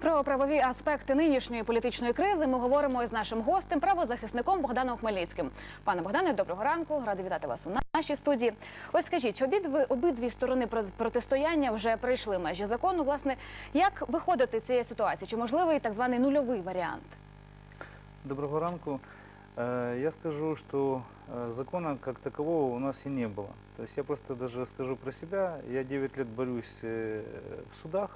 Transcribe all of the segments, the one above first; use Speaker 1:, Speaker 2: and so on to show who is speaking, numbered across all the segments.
Speaker 1: Про правові аспекти нинішньої політичної кризи ми говоримо із нашим гостем, правозахисником Богданом Хмельницьким. Пане Богдане, доброго ранку. Ради вітати вас у нашій студії. Ось скажіть, обидві, обидві сторони про- протистояння вже пройшли межі закону. Власне, як виходити з цієї ситуації? Чи можливий так званий нульовий варіант?
Speaker 2: Доброго ранку. Э, Я скажу, что э, закона как такового у нас и не было. То есть я просто даже скажу про себя. Я 9 лет борюсь э, в судах,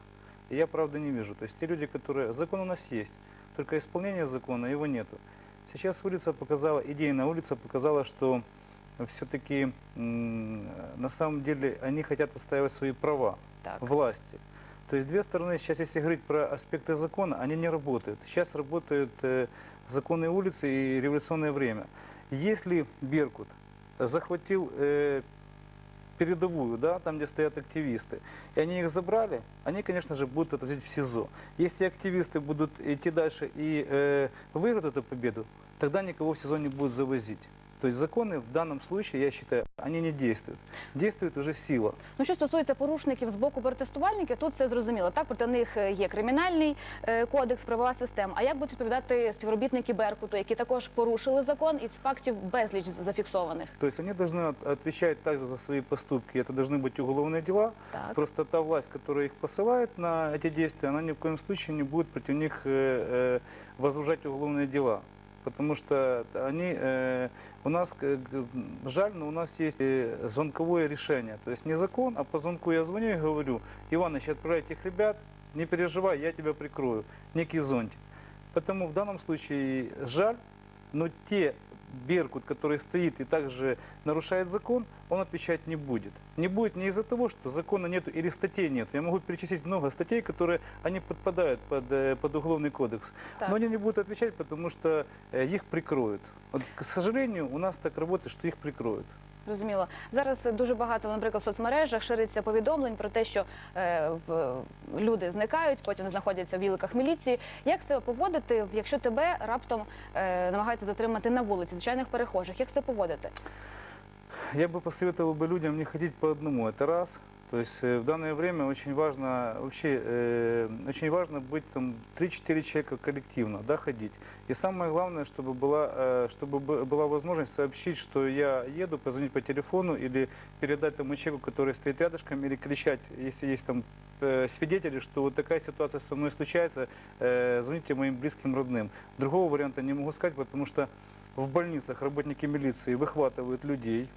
Speaker 2: и я правды не вижу. То есть те люди, которые... Закон у нас есть, только исполнение закона его нету. Сейчас улица показала, идейная улица показала, что все-таки на самом деле они хотят отстаивать свои права
Speaker 1: Так.
Speaker 2: власти. То есть две стороны, сейчас если говорить про аспекты закона, они не работают. Сейчас работают э, законы улицы и революционное время. Если Беркут захватил э, передовую, да, там, где стоят активисты, и они их забрали, они, конечно же, будут это взять в СИЗО. Если активисты будут идти дальше и э, выиграют эту победу, тогда никого в СИЗО не будут завозить. То есть законы в данном случае, я считаю, они не действуют. Действует уже сила.
Speaker 1: Ну, що стосується порушників з боку протестувальників, тут все зрозуміло. Так, проти них е, є кримінальний е, кодекс, правова система. А як будуть відповідати співробітники Беркуту, які також порушили закон, і фактів безліч зафіксованих?
Speaker 2: То есть они должны от- отвечать также за свои поступки. Это должны быть уголовные дела.
Speaker 1: Так.
Speaker 2: Просто та власть, которая их посылает на эти действия, она ни в коем случае не будет против них э, э, возбуждать уголовные дела. Потому что они, э, у нас, к- к- жаль, но у нас есть э, звонковое решение. То есть не закон, а по звонку я звоню и говорю, Иваныч, отправь этих ребят, не переживай, я тебя прикрою. Некий зонтик. Потому в данном случае жаль, но те Беркут, который стоит и также нарушает закон, он отвечать не будет. Не будет не из-за того, что закона нету или статей нету. Я могу перечислить много статей, которые они подпадают под, э, под уголовный кодекс.
Speaker 1: Так.
Speaker 2: Но они не будут отвечать, потому что э, их прикроют. Вот, к сожалению, у нас так работает, что их прикроют.
Speaker 1: Зрозуміло. Зараз дуже багато, наприклад, в соцмережах шириться повідомлень про те, що е, в, люди зникають, потім знаходяться в віликах міліції. Як себе поводити, якщо тебе раптом е, намагаються затримати на вулиці звичайних перехожих? Як це поводити?
Speaker 2: Я бы посоветовал бы людям не ходить по одному. Это раз. То есть э, в данное время очень важно вообще э, очень важно быть там 3-4 человека коллективно, да, ходить. И самое главное, чтобы была э, чтобы бы- была возможность сообщить, что я еду, позвонить по телефону или передать тому человеку, который стоит рядышком, или кричать, если есть там э, свидетели, что вот такая ситуация со мной случается, э, звоните моим близким родным. Другого варианта не могу сказать, потому что в больницах работники милиции выхватывают людей,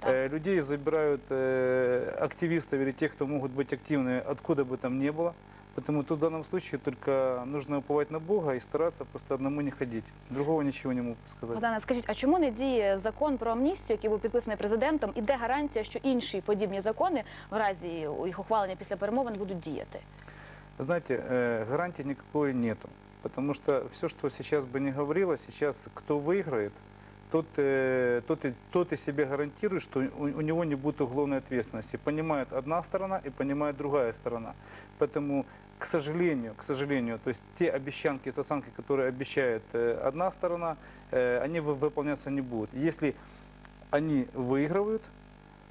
Speaker 1: Так.
Speaker 2: Э, людей забирают э, активистов или тех, кто могут быть активны, откуда бы там ни было. Поэтому тут в данном случае только нужно уповать на Бога и стараться просто одному не ходить. Другого ничего не могу сказать.
Speaker 1: Богдана, скажіть, а чому не діє закон про амністію, який був підписаний президентом, і де гарантія, що інші подібні закони в разі їх ухвалення після перемовин будуть діяти?
Speaker 2: Вы Знаете, э, гарантии никакой нету. Потому что все, что сейчас бы не говорило, сейчас кто выиграет, тот, э, тот, и, тот и себе гарантирует, что у, у него не будет уголовной ответственности. Понимает одна сторона и понимает другая сторона. Поэтому, к сожалению, к сожалению, то есть те обещанки и зацанки, которые обещает э, одна сторона, э, они вы- выполняться не будут. Если они выигрывают,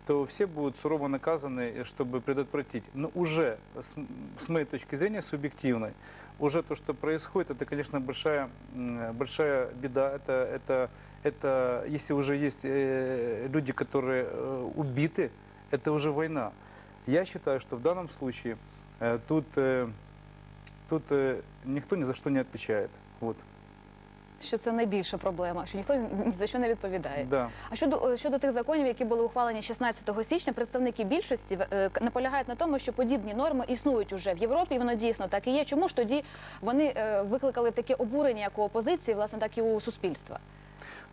Speaker 2: то все будут сурово наказаны, э, чтобы предотвратить. Но уже, с, м- с моей точки зрения, субъективной, уже то, что происходит, это, конечно, большая, м, большая беда. Это, это, это если уже есть э, люди, которые э, убиты, это уже война. Я считаю, что в данном случае э, тут, э, тут э, никто ни за что не отвечает. Вот.
Speaker 1: Що це найбільша проблема, що ніхто ні за що не відповідає.
Speaker 2: Да.
Speaker 1: А щодо щодо тих законів, які були ухвалені 16 січня, представники більшості е, к- наполягають на тому, що подібні норми існують уже в Європі, і воно дійсно так і є. Чому ж тоді вони е, викликали таке обурення як у опозиції, власне, так і у суспільства?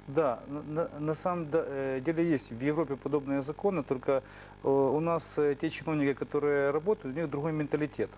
Speaker 2: Да, на, на- на самом да- э, деле есть в Европе подобные законы, только э, у нас э, те чиновники, которые работают, у них другой менталитет.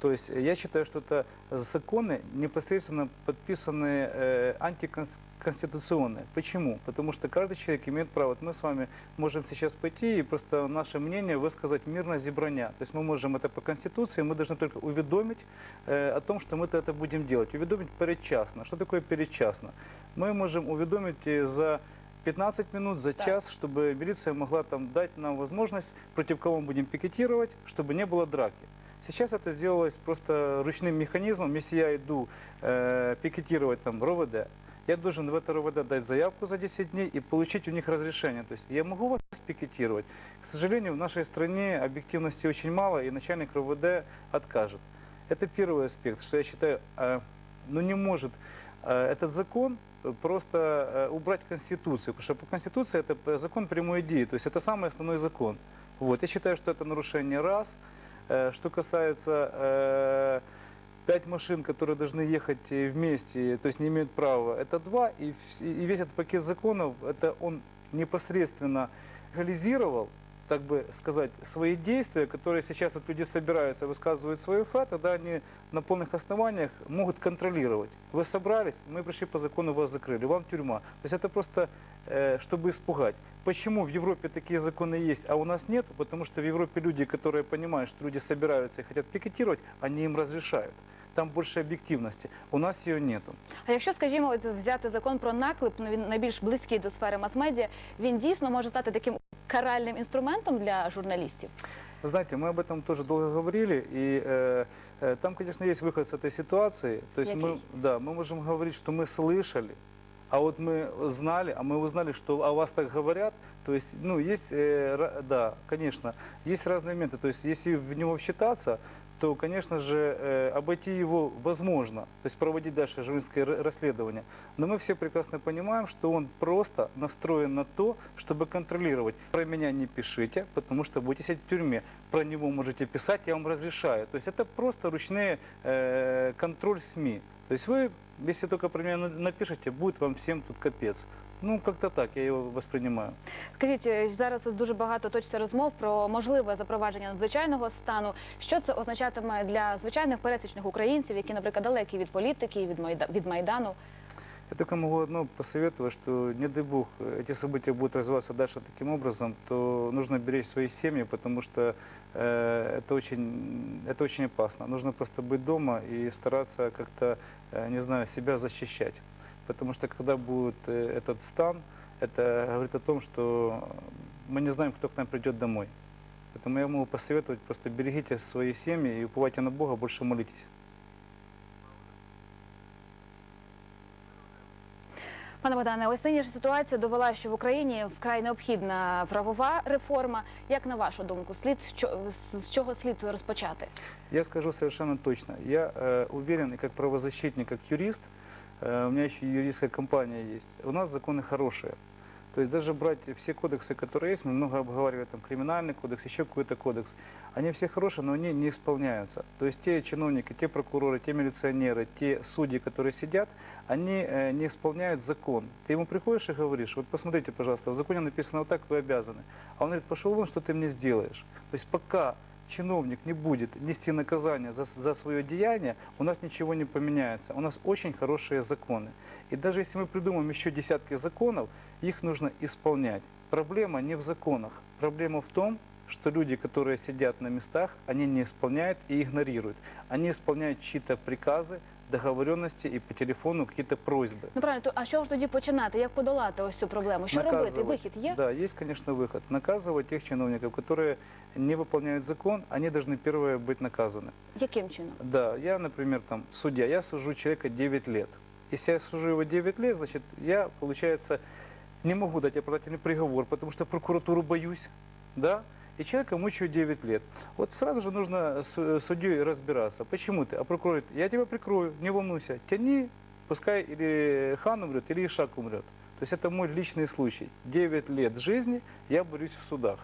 Speaker 2: То есть э, я считаю, что это законы непосредственно подписанные э, антиконституционные. Почему? Потому что каждый человек имеет право. Вот мы с вами можем сейчас пойти и просто наше мнение высказать мирно зебраня. То есть мы можем это по Конституции, мы должны только уведомить э, о том, что мы это будем делать. Уведомить передчасно. Что такое передчасно? Мы можем уведомить э, за 15 минут, за
Speaker 1: Так.
Speaker 2: час, чтобы милиция могла там дать нам возможность, против кого мы будем пикетировать, чтобы не было драки. Сейчас это сделалось просто ручным механизмом. Если я иду э, пикетировать там РОВД, я должен в это РОВД дать заявку за 10 дней и получить у них разрешение. То есть я могу вас пикетировать. К сожалению, в нашей стране объективности очень мало, и начальник РОВД откажет. Это первый аспект, что я считаю, э, ну не может э, этот закон просто э, убрать Конституцию, потому что по Конституции это закон прямой идеи, то есть это самый основной закон. Вот. Я считаю, что это нарушение раз. Э, Что касается э, пять машин, которые должны ехать э, вместе, то есть не имеют права, это два, и, вс- и весь этот пакет законов, это он непосредственно реализировал, так бы сказать, свои действия, которые сейчас вот люди собираются, высказывают свою фа, тогда они на полных основаниях могут контролировать. Вы собрались, мы пришли по закону, вас закрыли, вам тюрьма. То есть это просто, э, чтобы испугать. Почему в Европе такие законы есть, а у нас нет? Потому что в Европе люди, которые понимают, что люди собираются и хотят пикетировать, они им разрешают. Там больше объективности. У нас ее нету.
Speaker 1: А якщо, скажімо, от взяти закон про наклеп, ну, він найбільш близький до сфери мас-медіа, він дійсно може стати таким каральним інструментом для журналістів.
Speaker 2: Вы знаете, мы об этом тоже долго говорили, и э, э, там, конечно, есть выход с этой ситуации. То есть мы,
Speaker 1: Який?
Speaker 2: да, мы можем говорить, что мы слышали, а вот мы знали, а мы узнали, что о вас так говорят. То есть, ну, есть, э, ра- да, конечно, есть разные моменты. То есть, если в него вчитаться, то, конечно же, э, обойти его возможно, то есть проводить дальше журналистское р- расследование. Но мы все прекрасно понимаем, что он просто настроен на то, чтобы контролировать. Про меня не пишите, потому что будете сидеть в тюрьме. Про него можете писать, я вам разрешаю. То есть это просто ручные э, контроль СМИ. То есть вы, если только про меня напишите, будет вам всем тут капец. Ну, как-то так я його воспринимаю.
Speaker 1: Скажіть, е, зараз ось дуже багато точиться розмов про можливе запровадження надзвичайного стану. Що це означатиме для звичайних пересічних українців, які, наприклад, далекі від політики, від майдану?
Speaker 2: Я только могу одно посоветовать, что не дай бог эти события будут развиваться дальше таким образом, то нужно беречь свои семьи, потому что э, это, очень, это очень опасно. Нужно просто быть дома и стараться как-то, э, не знаю, себя защищать. Потому что когда будет э, этот стан, это говорит о том, что мы не знаем, кто к нам придет домой. Поэтому я могу посоветовать, просто берегите свои семьи и уповайте на Бога, больше молитесь.
Speaker 1: Пане Богдане, ось нинішня ситуація довела, що в Україні вкрай необхідна правова реформа. Як на вашу думку, слід що з з чого слід розпочати?
Speaker 2: Я скажу совершенно точно. Я э, уверен, и как правозащитник, как юрист, э, у меня еще и юристская компания есть, у нас законы хорошие. То есть даже брать все кодексы, которые есть, мы много обговаривали, там, криминальный кодекс, еще какой-то кодекс, они все хорошие, но они не исполняются. То есть те чиновники, те прокуроры, те милиционеры, те судьи, которые сидят, они э, не исполняют закон. Ты ему приходишь и говоришь, вот посмотрите, пожалуйста, в законе написано вот так, вы обязаны. А он говорит, пошел вон, что ты мне сделаешь. То есть пока чиновник не будет нести наказание за, за свое деяние, у нас ничего не поменяется. У нас очень хорошие законы. И даже если мы придумаем еще десятки законов, их нужно исполнять. Проблема не в законах. Проблема в том, что люди, которые сидят на местах, они не исполняют и игнорируют. Они исполняют чьи-то приказы, договоренности и по телефону какие-то просьбы.
Speaker 1: Ну правильно, то а що ж тоді починати? Як подолати ось цю проблему? Що робити?
Speaker 2: Наказывать.
Speaker 1: Вихід є?
Speaker 2: Да, есть, конечно, выход. Наказывать тех чиновников, которые не выполняют закон, они должны первые быть наказаны.
Speaker 1: Яким чином?
Speaker 2: Да, я, например, там, судья, я сужу человека 9 лет. Если я сужу его 9 лет, значит, я, получается, не могу дать оправдательный приговор, потому что прокуратуру боюсь, да, и человека мучаю 9 лет. Вот сразу же нужно с э, судьей разбираться. Почему ты? А прокурор говорит, я тебя прикрою, не волнуйся, тяни, пускай или хан умрет, или Ишак умрет. То есть это мой личный случай. 9 лет жизни я борюсь в судах.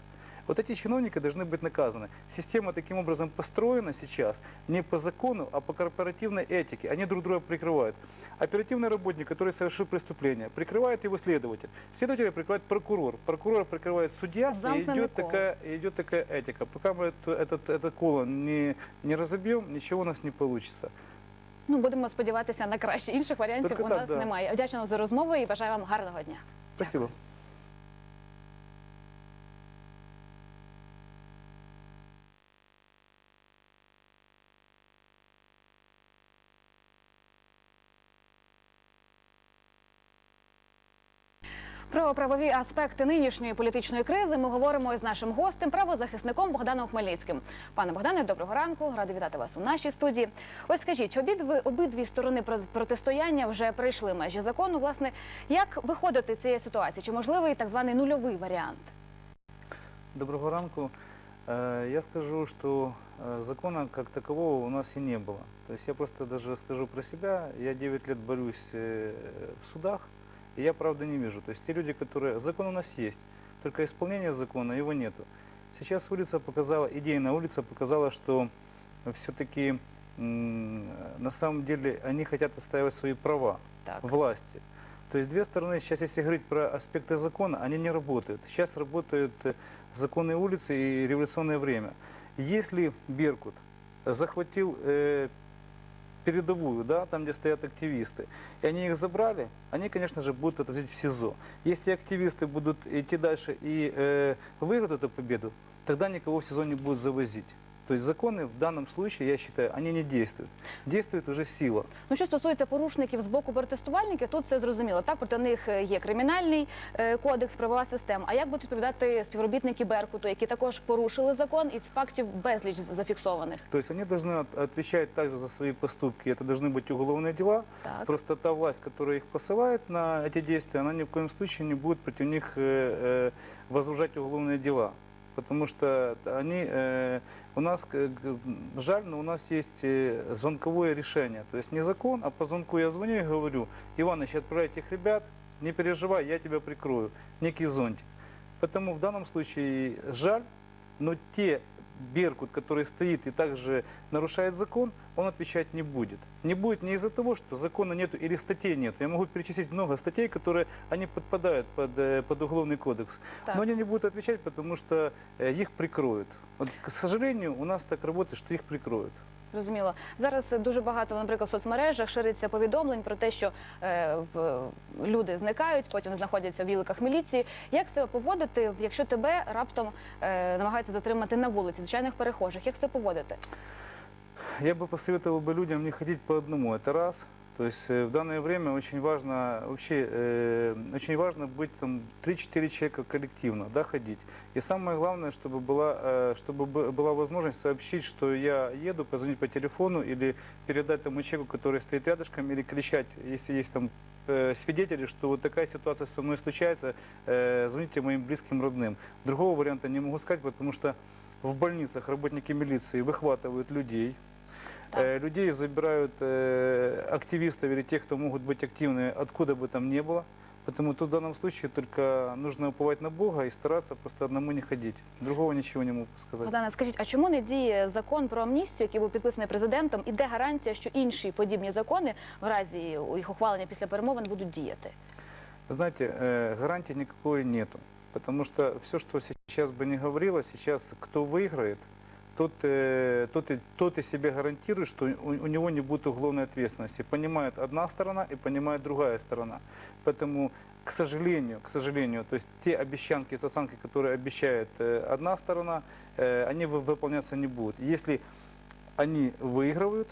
Speaker 2: Вот эти чиновники должны быть наказаны. Система таким образом построена сейчас не по закону, а по корпоративной этике. Они друг друга прикрывают. Оперативный работник, который совершил преступление, прикрывает его следователь. Следователя прикрывает прокурор. Прокурора прикрывает судья. И
Speaker 1: Замкнутый
Speaker 2: идет
Speaker 1: кол.
Speaker 2: такая, идет такая этика. Пока мы эту- этот, этот колон не, не разобьем, ничего у нас не получится.
Speaker 1: Ну будемо сподіватися на краще. Інших варіантів
Speaker 2: Тільки
Speaker 1: у
Speaker 2: так,
Speaker 1: нас
Speaker 2: да.
Speaker 1: немає. Вдячна вам за розмову і бажаю вам гарного дня.
Speaker 2: Спасибо.
Speaker 1: Про правові аспекти нинішньої політичної кризи ми говоримо із нашим гостем, правозахисником Богданом Хмельницьким. Пане Богдане, доброго ранку. Ради вітати вас у нашій студії. Ось скажіть, обидві обидві сторони про- протистояння вже прийшли межі закону. Власне, як виходити з цієї ситуації? Чи можливий так званий нульовий варіант?
Speaker 2: Доброго ранку. Э, Я скажу, что э, закона как такового у нас и не было. То есть я просто даже скажу про себя. Я 9 лет борюсь э, в судах, И я правды не вижу. То есть те люди, которые... Закон у нас есть, только исполнение закона его нету. Сейчас улица показала, идейная улица показала, что все-таки на самом деле они хотят отстаивать свои права
Speaker 1: Так,
Speaker 2: власти. То есть две стороны, сейчас если говорить про аспекты закона, они не работают. Сейчас работают э, законные улицы и революционное время. Если Беркут захватил э, передовую, да, там, где стоят активисты, и они их забрали, они, конечно же, будут это взять в СИЗО. Если активисты будут идти дальше и э, выиграют эту победу, тогда никого в СИЗО не будут завозить. То есть законы в данном случае, я считаю, они не действуют. Действует уже сила.
Speaker 1: ну що стосується порушників з боку протестувальників, тут все зрозуміло. Так проти них е, є кримінальний е, кодекс, правова система. А як будуть відповідати співробітники Беркуту, які також порушили закон, і фактів безліч зафіксованих?
Speaker 2: То есть они должны от- отвечать также за свои поступки. Это должны быть уголовные дела.
Speaker 1: Так.
Speaker 2: Просто та власть, которая их посылает на эти действия, она ни в коем случае не будет против них э, э, возбуждать уголовные дела. Потому что они, э, у нас, к- к- жаль, но у нас есть э, звонковое решение. То есть не закон, а по звонку я звоню и говорю, Иваныч, отправляй этих ребят, не переживай, я тебя прикрою. Некий зонтик. Потому в данном случае жаль, но те Беркут, который стоит и также нарушает закон, он отвечать не будет. Не будет не из-за того, что закона нету или статей нет. Я могу перечислить много статей, которые они подпадают под, э, под уголовный кодекс.
Speaker 1: Так.
Speaker 2: Но они не будут отвечать, потому что э, их прикроют. Вот, к сожалению, у нас так работает, что их прикроют.
Speaker 1: Зрозуміло. Зараз дуже багато, наприклад, в соцмережах шириться повідомлень про те, що е, в, люди зникають, потім знаходяться в віликах міліції. Як себе поводити, якщо тебе раптом е, намагаються затримати на вулиці, звичайних перехожих? Як себе поводити?
Speaker 2: Я бы посоветовал бы людям не ходить по одному, это раз. То есть э, в данное время очень важно вообще э, очень важно быть там 3-4 человека коллективно, да, ходить. И самое главное, чтобы была, э, чтобы бы- была возможность сообщить, что я еду, позвонить по телефону или передать тому человеку, который стоит рядышком, или кричать, если есть там э, свидетели, что вот такая ситуация со мной случается, э, звоните моим близким родным. Другого варианта не могу сказать, потому что в больницах работники милиции выхватывают людей,
Speaker 1: Так.
Speaker 2: Э, людей забирают э, активистов или тех, кто могут быть активны, откуда бы там ни было. Поэтому тут в данном случае только нужно уповать на Бога и стараться просто одному не ходить. Другого ничего не могу сказать.
Speaker 1: Богдана, скажіть, а чому не діє закон про амністію, який був підписаний президентом, і де гарантія, що інші подібні закони в разі їх ухвалення після перемовин будуть діяти?
Speaker 2: Вы знаете, э, гарантии никакой нету. Потому что все, что сейчас бы не говорило, сейчас кто выиграет, тот, э, тот, и, тот и себе гарантирует, что у, у него не будет уголовной ответственности. Понимает одна сторона и понимает другая сторона. Поэтому, к сожалению, к сожалению, то есть те обещанки, зацанки, которые обещает э, одна сторона, э, они вы- выполняться не будут. Если они выигрывают,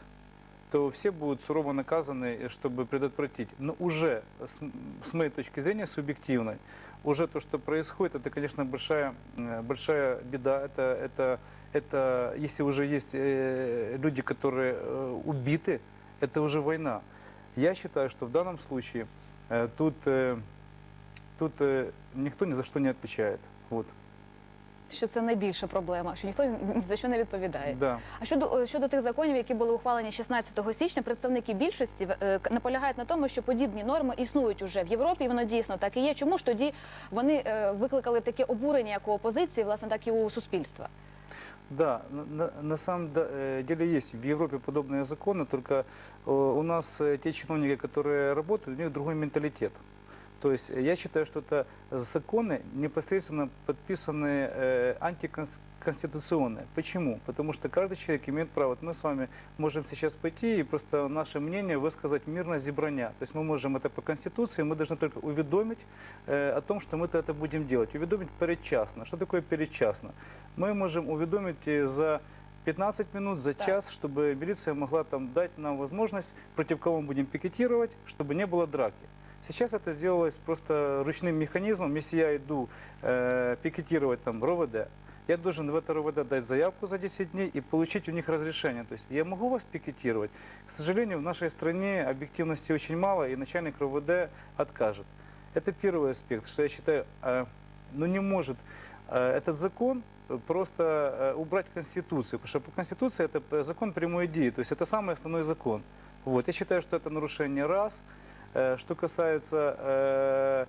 Speaker 2: то все будут сурово наказаны, чтобы предотвратить. Но уже, с, м- с моей точки зрения, субъективной, уже то, что происходит, это, конечно, большая, э, большая беда. Это, это, это, если уже есть э, люди, которые э, убиты, это уже война. Я считаю, что в данном случае э, тут, э, тут э, никто ни за что не отвечает. Вот.
Speaker 1: Що це найбільша проблема, що ніхто ні за що не відповідає.
Speaker 2: Да.
Speaker 1: А щодо е, щодо тих законів, які були ухвалені 16 січня, представники більшості е, к- наполягають на тому, що подібні норми існують уже в Європі, і воно дійсно так і є. Чому ж тоді вони е, викликали таке обурення як у опозиції, власне, так і у суспільства?
Speaker 2: Да, на, на- на самом да- э, деле есть в Европе подобные законы, только э, у нас э, те чиновники, которые работают, у них другой менталитет. То есть э, я считаю, что это законы непосредственно подписанные э, антиконституционные. Почему? Потому что каждый человек имеет право. Вот мы с вами можем сейчас пойти и просто наше мнение высказать мирно зебраня. То есть мы можем это по Конституции, мы должны только уведомить э, о том, что мы это будем делать. Уведомить передчасно. Что такое передчасно? Мы можем уведомить э, за 15 минут, за час, чтобы милиция могла там дать нам возможность, против кого мы будем пикетировать, чтобы не было драки. Сейчас это сделалось просто ручным механизмом. Если я иду э, пикетировать там РОВД, я должен в это РОВД дать заявку за 10 дней и получить у них разрешение. То есть я могу вас пикетировать. К сожалению, в нашей стране объективности очень мало, и начальник РОВД откажет. Это первый аспект, что я считаю, э, ну не может э, этот закон просто э, убрать Конституцию, потому что по Конституции это п- закон прямой идеи, то есть это самый основной закон. Вот. Я считаю, что это нарушение раз. Э, Что касается э,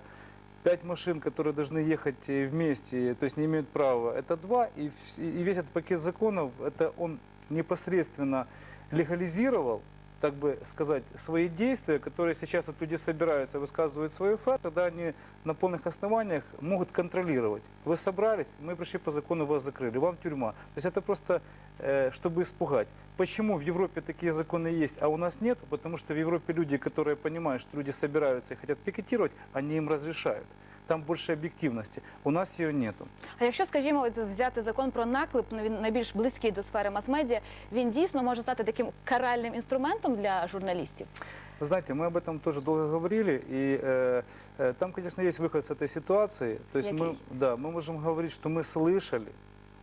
Speaker 2: пять машин, которые должны ехать э, вместе, то есть не имеют права, это два, и, вс- и весь этот пакет законов, это он непосредственно легализировал, так бы сказать, свои действия, которые сейчас вот люди собираются, высказывают свою факт, тогда они на полных основаниях могут контролировать. Вы собрались, мы пришли по закону, вас закрыли, вам тюрьма. То есть это просто, э, чтобы испугать. Почему в Европе такие законы есть, а у нас нет? Потому что в Европе люди, которые понимают, что люди собираются и хотят пикетировать, они им разрешают. Там больше объективности. У нас ее нету.
Speaker 1: А якщо, скажімо, от взяти закон про наклеп, ну, він найбільш близький до сфери мас-медіа, він дійсно може стати таким каральним інструментом для журналістів.
Speaker 2: Вы знаете, мы об этом тоже долго говорили, и э, э, там, конечно, есть выход с этой ситуации. То есть мы,
Speaker 1: Який?
Speaker 2: да, мы можем говорить, что мы слышали,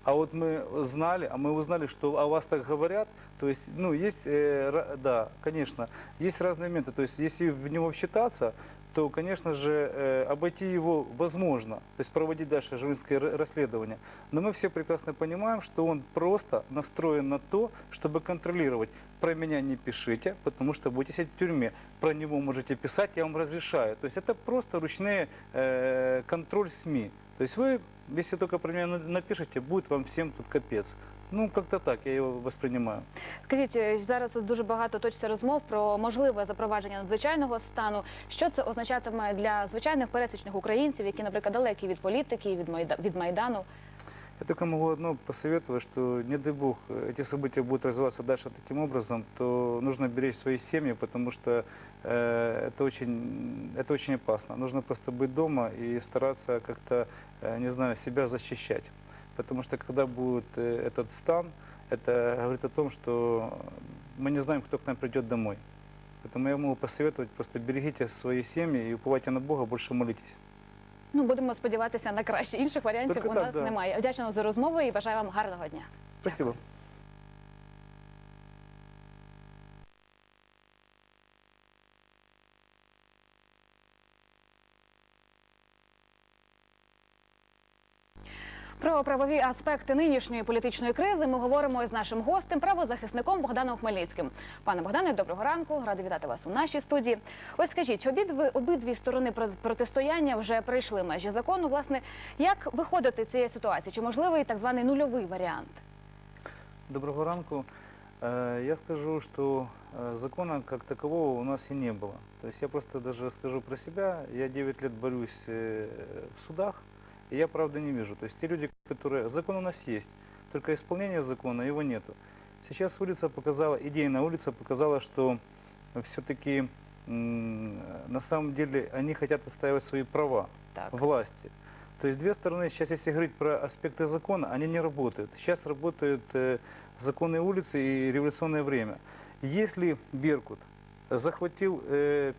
Speaker 2: а вот мы знали, а мы узнали, что о вас так говорят. То есть, ну, есть, э, ра- да, конечно, есть разные моменты. То есть, если в него вчитаться, то, конечно же, э, обойти его возможно, то есть проводить дальше журналистское р- расследование. Но мы все прекрасно понимаем, что он просто настроен на то, чтобы контролировать. Про меня не пишите, потому что будете сидеть в тюрьме. Про него можете писать, я вам разрешаю. То есть это просто ручной э, контроль СМИ. То есть вы, если только про меня на- напишите, будет вам всем тут капец. Ну, как-то так я его воспринимаю.
Speaker 1: Скажіть, е, зараз ось дуже багато точиться розмов про можливе запровадження надзвичайного стану. Що це означатиме для звичайних пересічних українців, які, наприклад, далекі від політики, від Майда- від майдану?
Speaker 2: Я только могу одно посоветовать, что не дай бог эти события будут развиваться дальше таким образом, то нужно беречь свои семьи, потому что э, это, очень, это очень опасно. Нужно просто быть дома и стараться как-то, э, не знаю, себя защищать. Потому что когда будет э, этот стан, это говорит о том, что мы не знаем, кто к нам придет домой. Поэтому я могу посоветовать, просто берегите свои семьи и уповайте на Бога, больше молитесь.
Speaker 1: Ну будемо сподіватися на краще. Інших варіантів
Speaker 2: Тільки
Speaker 1: у
Speaker 2: так,
Speaker 1: нас
Speaker 2: да.
Speaker 1: немає. Вдячна вам за розмову і бажаю вам гарного дня.
Speaker 2: Спасибо.
Speaker 1: Про правові аспекти нинішньої політичної кризи ми говоримо із нашим гостем, правозахисником Богданом Хмельницьким. Пане Богдане, доброго ранку. Ради вітати вас у нашій студії. Ось скажіть, обидві обидві сторони про- протистояння вже пройшли межі закону. Власне, як виходити з цієї ситуації? Чи можливий так званий нульовий варіант?
Speaker 2: Доброго ранку. Э, Я скажу, что э, закона как такового у нас и не было. То есть я просто даже скажу про себя. Я 9 лет борюсь э, в судах, и я правда не вижу. То есть те люди, которые... Закон у нас есть, только исполнение закона его нету. Сейчас улица показала, идейная улица показала, что все-таки на самом деле они хотят отстаивать свои права
Speaker 1: Так.
Speaker 2: власти. То есть две стороны, сейчас если говорить про аспекты закона, они не работают. Сейчас работают э, законы улицы и революционное время. Если Беркут захватил э,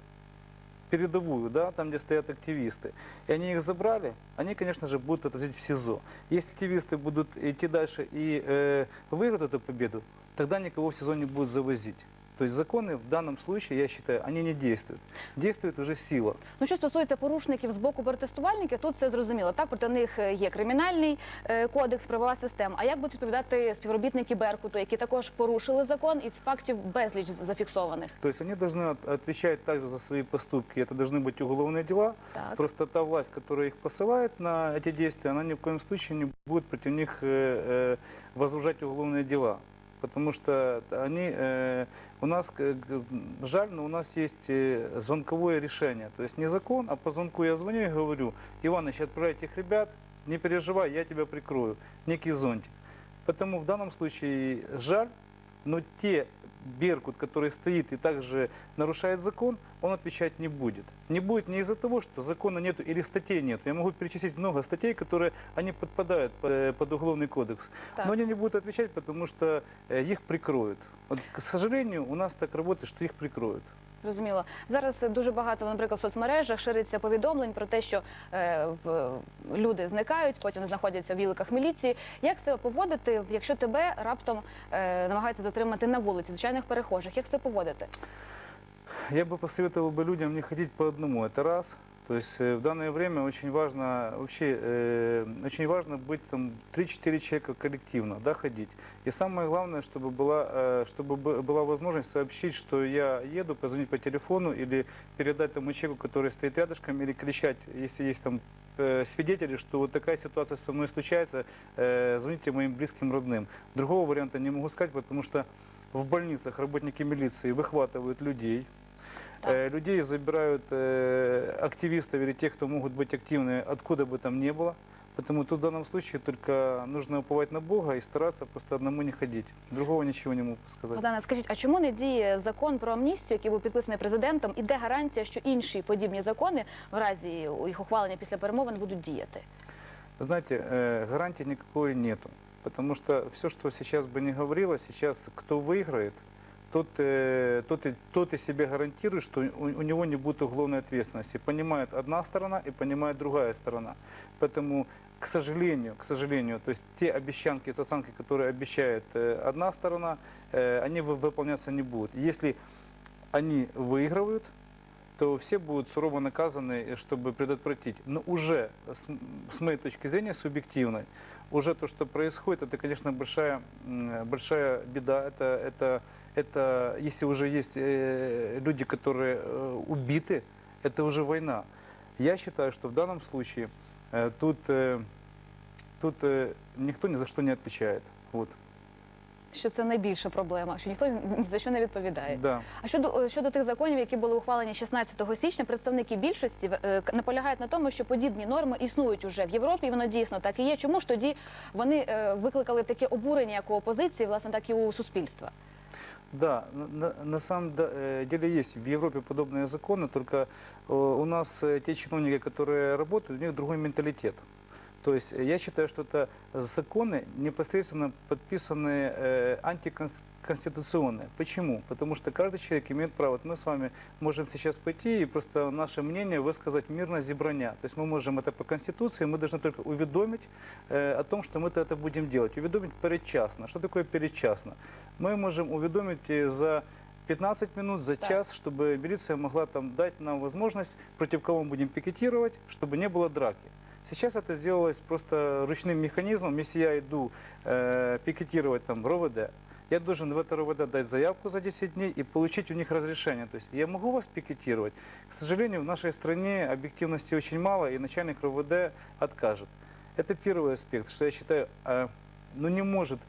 Speaker 2: передовую, да, там, где стоят активисты, и они их забрали, они, конечно же, будут это взять в СИЗО. Если активисты будут идти дальше и э, выиграют эту победу, тогда никого в СИЗО не будут завозить. То есть законы в данном случае, я считаю, они не действуют. Действует уже сила.
Speaker 1: Ну, що стосується порушників з боку протестувальників, тут все зрозуміло. Так, проти них е, є кримінальний е, кодекс, правова система. А як будуть відповідати співробітники Беркуту, які також порушили закон, і з фактів безліч зафіксованих?
Speaker 2: То есть они должны от- отвечать также за свои поступки. Это должны быть уголовные дела.
Speaker 1: Так.
Speaker 2: Просто та власть, которая их посылает на эти действия, она ни в коем случае не будет против них э, э, возбуждать уголовные дела. Потому что они, э, у нас, к- к- жаль, но у нас есть э, звонковое решение. То есть не закон, а по звонку я звоню и говорю, Иваныч, отправляй этих ребят, не переживай, я тебя прикрою. Некий зонтик. Потому в данном случае жаль, но те Беркут, который стоит и также нарушает закон, он отвечать не будет. Не будет не из-за того, что закона нету или статей нету. Я могу перечислить много статей, которые они подпадают по- э, под уголовный кодекс.
Speaker 1: Так.
Speaker 2: Но они не будут отвечать, потому что э, их прикроют. Вот, к сожалению, у нас так работает, что их прикроют.
Speaker 1: Зрозуміло. Зараз дуже багато, наприклад, в соцмережах шириться повідомлень про те, що е, в- люди зникають, потім знаходяться в віликах міліції. Як себе поводити, якщо тебе раптом е, намагаються затримати на вулиці звичайних перехожих? Як себе поводити?
Speaker 2: Я бы посоветовал бы людям не ходить по одному, это раз. То есть э, в данное время очень важно вообще э, очень важно быть там 3-4 человека коллективно, да, ходить. И самое главное, чтобы была, э, чтобы бы- была возможность сообщить, что я еду, позвонить по телефону или передать тому человеку, который стоит рядышком, или кричать, если есть там э, свидетели, что вот такая ситуация со мной случается, э, звоните моим близким родным. Другого варианта не могу сказать, потому что в больницах работники милиции выхватывают людей,
Speaker 1: Так.
Speaker 2: Э, людей забирают э, активистов или тех, кто могут быть активны, откуда бы там ни было. Поэтому тут в данном случае только нужно уповать на Бога и стараться просто одному не ходить. Другого ничего не могу сказать.
Speaker 1: Богдане, скажіть, а чому не діє закон про амністію, який був підписаний президентом? І де гарантія, що інші подібні закони в разі їх ухвалення після перемовин будуть діяти?
Speaker 2: Вы Знаете, э, гарантии никакой нету. Потому что все, что сейчас бы не говорилось, сейчас кто выиграет, тот, э, тот, и, тот и себе гарантирует, что у, у него не будет уголовной ответственности. Понимает одна сторона и понимает другая сторона. Поэтому, к сожалению, к сожалению, то есть те обещанки, зацанки, которые обещает э, одна сторона, э, они вы- выполняться не будут. Если они выигрывают, то все будут сурово наказаны, э, чтобы предотвратить. Но уже, с, м- с моей точки зрения, субъективной, уже то, что происходит, это, конечно, большая, м, большая беда. Это, это, это если уже есть э, люди, которые э, убиты, это уже война. Я считаю, что в данном случае э, тут, э, тут э, никто ни за что не отвечает. Вот.
Speaker 1: Що це найбільша проблема, що ніхто ні за що не відповідає.
Speaker 2: Да.
Speaker 1: А щодо щодо тих законів, які були ухвалені 16 січня, представники більшості е, к- наполягають на тому, що подібні норми існують уже в Європі. і Воно дійсно так і є. Чому ж тоді вони е, викликали таке обурення як у опозиції, власне, так і у суспільства?
Speaker 2: Да, на, на- на самом да- э, деле есть в Европе подобные законы, только э, у нас э, те чиновники, которые работают, у них другой менталитет. То есть э, я считаю, что это законы непосредственно подписанные э, антиконституционные. Почему? Потому что каждый человек имеет право. Вот мы с вами можем сейчас пойти и просто наше мнение высказать мирно зебраня. То есть мы можем это по Конституции, мы должны только уведомить э, о том, что мы это будем делать. Уведомить передчасно. Что такое передчасно? Мы можем уведомить э, за 15 минут, за
Speaker 1: Так.
Speaker 2: час, чтобы милиция могла там дать нам возможность, против кого мы будем пикетировать, чтобы не было драки. Сейчас это сделалось просто ручным механизмом. Если я иду э, пикетировать там РОВД, я должен в это РОВД дать заявку за 10 дней и получить у них разрешение. То есть я могу вас пикетировать. К сожалению, в нашей стране объективности очень мало, и начальник РОВД откажет. Это первый аспект, что я считаю, э, ну не может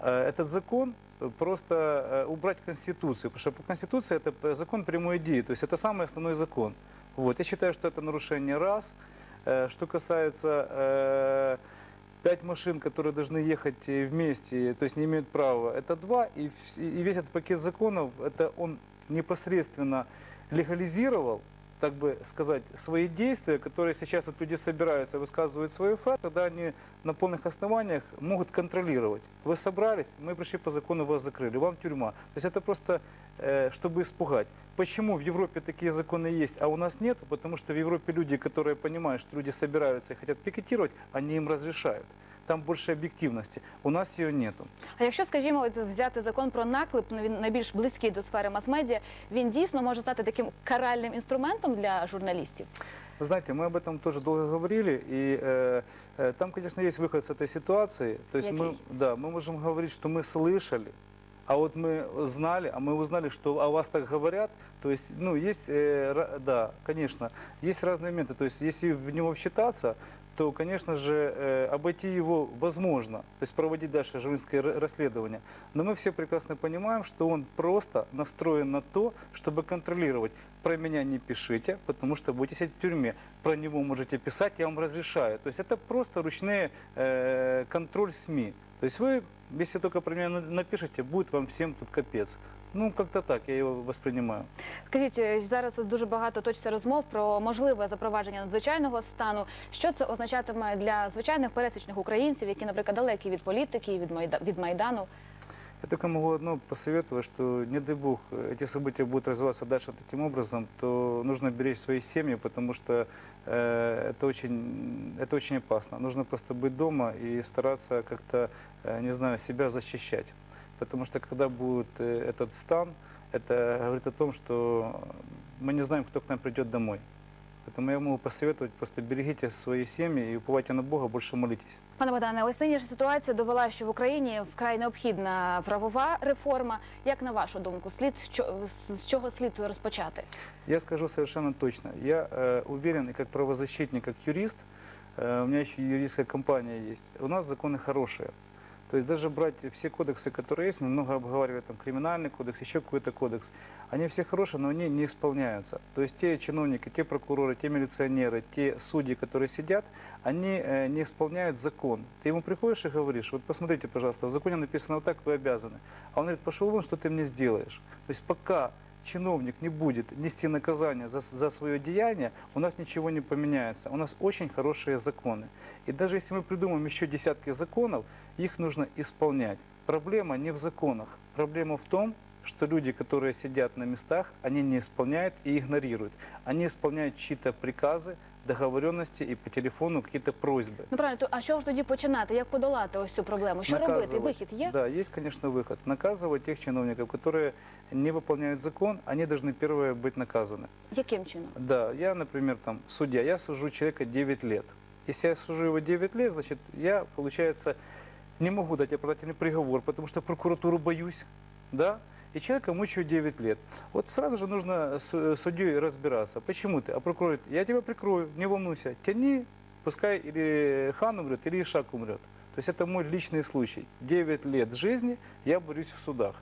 Speaker 2: э, этот закон э, просто э, убрать Конституцию, потому что по Конституции это п- закон прямой идеи, то есть это самый основной закон. Вот. Я считаю, что это нарушение раз. Э, Что касается э, пять машин, которые должны ехать э, вместе, то есть не имеют права, это два. И, вс- и весь этот пакет законов, это он непосредственно легализировал, так бы сказать, свои действия, которые сейчас вот люди собираются, высказывают свою факт, тогда они на полных основаниях могут контролировать. Вы собрались, мы пришли по закону, вас закрыли, вам тюрьма. То есть это просто, э, чтобы испугать. Почему в Европе такие законы есть, а у нас нет? Потому что в Европе люди, которые понимают, что люди собираются и хотят пикетировать, они им разрешают. Там больше объективности. У нас ее нету.
Speaker 1: А якщо, скажімо, от взяти закон про наклеп, ну, він найбільш близький до сфери мас-медіа, він дійсно може стати таким каральним інструментом для журналістів.
Speaker 2: Вы знаете, мы об этом тоже долго говорили, и э, э, там, конечно, есть выход с этой ситуации. То есть мы,
Speaker 1: Який?
Speaker 2: да, мы можем говорить, что мы слышали, а вот мы знали, а мы узнали, что о вас так говорят. То есть, ну, есть, э, да, конечно, есть разные моменты. То есть, если в него вчитаться, то, конечно же, э, обойти его возможно, то есть проводить дальше журналистское расследование. Но мы все прекрасно понимаем, что он просто настроен на то, чтобы контролировать. Про меня не пишите, потому что будете сидеть в тюрьме. Про него можете писать, я вам разрешаю. То есть это просто ручные э, контроль СМИ. То есть вы, если только про меня на- напишите, будет вам всем тут капец. Ну, как-то так я его воспринимаю.
Speaker 1: Скажіть, е, зараз ось дуже багато точиться розмов про можливе запровадження надзвичайного стану. Що це означатиме для звичайних пересічних українців, які, наприклад, далекі від політики, від Майда- від майдану?
Speaker 2: Я только могу одно посоветовать, что не дай бог э, эти события будут развиваться дальше таким образом, то нужно беречь свои семьи, потому что э, это, очень, это очень опасно. Нужно просто быть дома и стараться как-то, э, не знаю, себя защищать. Потому что когда будет э, этот стан, это говорит о том, что мы не знаем, кто к нам придет домой. Поэтому я могу посоветовать, просто берегите свои семьи и уповайте на Бога, больше молитесь.
Speaker 1: Пане Богдане, ось нинішня ситуація довела, що в Україні вкрай необхідна правова реформа. Як на вашу думку, слід що з з чого слід розпочати?
Speaker 2: Я скажу совершенно точно. Я э, уверен, и как правозащитник, как юрист, э, у меня еще юристская компания есть, у нас законы хорошие. То есть даже брать все кодексы, которые есть, мы много обговаривали, там, криминальный кодекс, еще какой-то кодекс, они все хорошие, но они не исполняются. То есть те чиновники, те прокуроры, те милиционеры, те судьи, которые сидят, они э, не исполняют закон. Ты ему приходишь и говоришь, вот посмотрите, пожалуйста, в законе написано вот так, вы обязаны. А он говорит, пошел вон, что ты мне сделаешь. То есть пока чиновник не будет нести наказание за, за свое деяние, у нас ничего не поменяется. У нас очень хорошие законы. И даже если мы придумаем еще десятки законов, их нужно исполнять. Проблема не в законах. Проблема в том, что люди, которые сидят на местах, они не исполняют и игнорируют. Они исполняют чьи-то приказы, договоренности и по телефону какие-то просьбы.
Speaker 1: Ну правильно, то а що ж тоді починати? Як подолати ось цю проблему? Що робити?
Speaker 2: Наказывать.
Speaker 1: Вихід є?
Speaker 2: Да, есть, конечно, выход. Наказывать тех чиновников, которые не выполняют закон, они должны первые быть наказаны.
Speaker 1: Яким чином?
Speaker 2: Да, я, например, там судья, я сужу человека 9 лет. Если я сужу его 9 лет, значит, я, получается, не могу дать оправдательный приговор, потому что прокуратуру боюсь, да, и человека мучаю 9 лет. Вот сразу же нужно с э, судьей разбираться. Почему ты? А прокурор говорит, я тебя прикрою, не волнуйся, тяни, пускай или хан умрет, или Ишак умрет. То есть это мой личный случай. 9 лет жизни я борюсь в судах.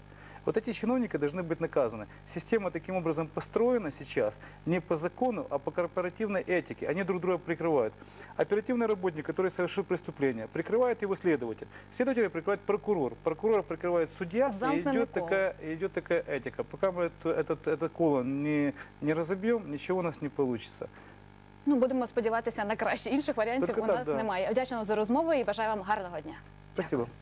Speaker 2: Вот эти чиновники должны быть наказаны. Система таким образом построена сейчас не по закону, а по корпоративной этике. Они друг друга прикрывают. Оперативный работник, который совершил преступление, прикрывает его следователь. Следователя прикрывает прокурор. Прокурора прикрывает судья. И
Speaker 1: Замкненный
Speaker 2: идет
Speaker 1: кол.
Speaker 2: такая, идет такая этика. Пока мы это, этот, этот колон не, не разобьем, ничего у нас не получится.
Speaker 1: Ну будемо сподіватися на краще. Інших варіантів
Speaker 2: Тільки
Speaker 1: у
Speaker 2: так,
Speaker 1: нас
Speaker 2: да.
Speaker 1: немає. Вдячна вам за розмову і бажаю вам гарного дня.
Speaker 2: Спасибо.
Speaker 1: Дякую.